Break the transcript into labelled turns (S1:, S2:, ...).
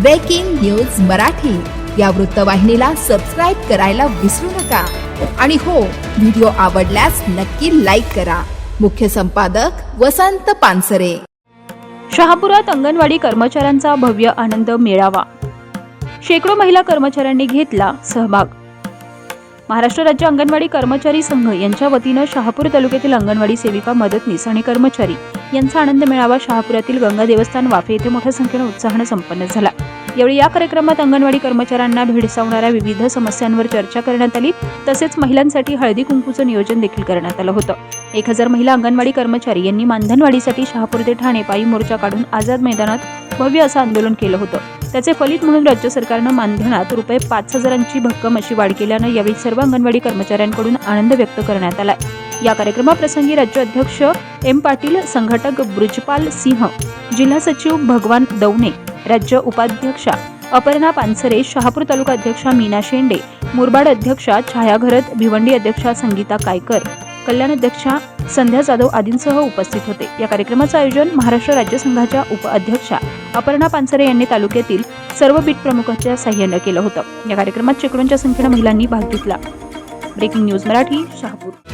S1: Breaking news Marathi या वृत्तवाहिनीला subscribe करायला विसरू नका. आणि हो व्हिडिओ आवडल्यास नक्की लाईक करा. मुख्य संपादक वसंत पानसरे.
S2: शहापुरात अंगणवाडी कर्मचाऱ्यांचा भव्य आनंद मेळावा. शेकडो महिला कर्मचाऱ्यांनी घेतला सहभाग. महाराष्ट्र राज्य अंगणवाडी कर्मचारी संघ यांच्या वतीनं शहापूर तालुक्यातील अंगणवाडी सेविका मदतनीस आणि कर्मचारी यांचा आनंद मेळावा शहापुरातील गंगा देवस्थान वाफे येथे मोठ्या संख्येनं उत्साहानं संपन्न झाला. यावेळी या कार्यक्रमात अंगणवाडी कर्मचाऱ्यांना भेडसावणाऱ्या विविध समस्यांवर चर्चा करण्यात आली. तसेच महिलांसाठी हळदी कुंकूचं नियोजन देखील करण्यात आलं होतं. एक हजार महिला अंगणवाडी कर्मचारी यांनी मानधनवाढीसाठी शहापूर ते ठाणे पायी मोर्चा काढून आझाद मैदानात भव्य असं आंदोलन केलं होतं. त्याचे फलित म्हणून राज्य सरकारनं मानधनात रुपये पाच हजारांची भक्कम अशी वाढ केल्यानं यावेळी सर्व अंगणवाडी कर्मचाऱ्यांकडून आनंद व्यक्त करण्यात आला या कार्यक्रमाप्रसंगी राज्य अध्यक्ष एम पाटील संघटक ब्रुजपाल सिंह जिल्हा सचिव भगवान दौने राज्य उपाध्यक्षा अपर्णा पानसरे शहापूर तालुका अध्यक्षा मीना शेंडे मुरबाड अध्यक्षा छाया घरत भिवंडी अध्यक्षा संगीता कायकर कल्याणाध्यक्षा संध्या जाधव आदींसह उपस्थित होते. या कार्यक्रमाचं आयोजन महाराष्ट्र राज्य संघाच्या उपअध्यक्षा अपर्णा पानसरे यांनी तालुक्यातील सर्व बीट प्रमुखांच्या साह्यानं केलं होतं. या कार्यक्रमात शेकडोंच्या संख्येनं महिलांनी भाग घेतला. Breaking news Marathi Shahapur.